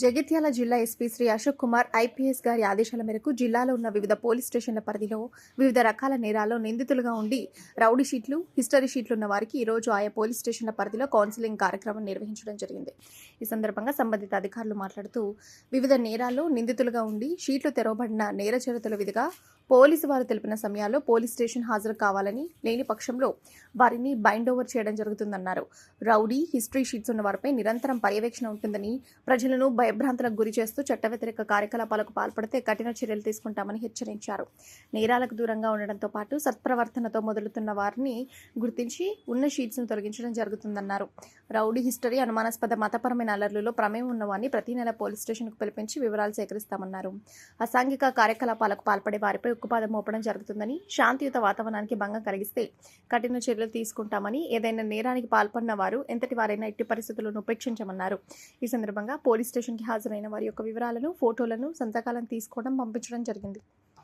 జగిత్యాల జిల్లా SP Shri Ashok Kumar IPS గారి ఆదేశాల మేరకు జిల్లాలో ఉన్న వివిధ పోలీస్ స్టేషన్ల పరిధిలో వివిధ రకాల నేరాల్లో నిందితులుగా ఉండి రౌడీ షీట్లు హిస్టరీ షీట్లు ఉన్న వారికి ఈ రోజు ఆయా పోలీస్ స్టేషన్ల పరిధిలో కౌన్సిలింగ్ కార్యక్రమం నిర్వహించడం జరిగింది. ఈ సందర్భంగా సంబంధిత అధికారులు మాట్లాడుతూ వివిధ నేరాల్లో నిందితులుగా ఉండి షీట్లు తెరవబడిన నేర చరిత్రల విధిగా పోలీసు వారు తెలిపిన సమయాల్లో పోలీస్ స్టేషన్ హాజరు కావాలని లేని పక్షంలో వారిని బైండ్ ఓవర్ చేయడం జరుగుతుందన్నారు. రౌడీ హిస్టరీ షీట్స్ ఉన్న వారిపై నిరంతరం పర్యవేక్షణ ఉంటుందని ప్రజలను భయభ్రాంతులకు గురి చేస్తూ చట్ట వ్యతిరేక కార్యకలాపాలకు పాల్పడితే కఠిన చర్యలు తీసుకుంటామని హెచ్చరించారు. నేరాలకు దూరంగా ఉండడంతో పాటు సత్ప్రవర్తనతో మొదలుతున్న వారిని గుర్తించి ఉన్న షీట్స్ను తొలగించడం జరుగుతుందన్నారు. రౌడీ హిస్టరీ అనుమానాస్పద మతపరమైన అలర్లలో ప్రమేయం ఉన్నవారిని ప్రతి నెల పోలీస్ స్టేషన్కు పిలిపించి వివరాలు సేకరిస్తామన్నారు. అసాంఘిక కార్యకలాపాలకు పాల్పడే వారిపై ఉక్కుపాదం మోపడం జరుగుతుందని శాంతియుత వాతావరణానికి భంగం కలిగిస్తే కఠిన చర్యలు తీసుకుంటామని ఏదైనా నేరానికి పాల్పడిన వారు ఎంతటి వారైనా ఎట్టి పరిస్థితులను ఉపేక్షించమన్నారు. ఈ సందర్భంగా పోలీస్ స్టేషన్ హాజరైన వారి యొక్క వివరాలను ఫోటోలను సంతకాలను తీసుకోవడం పంపించడం జరిగింది.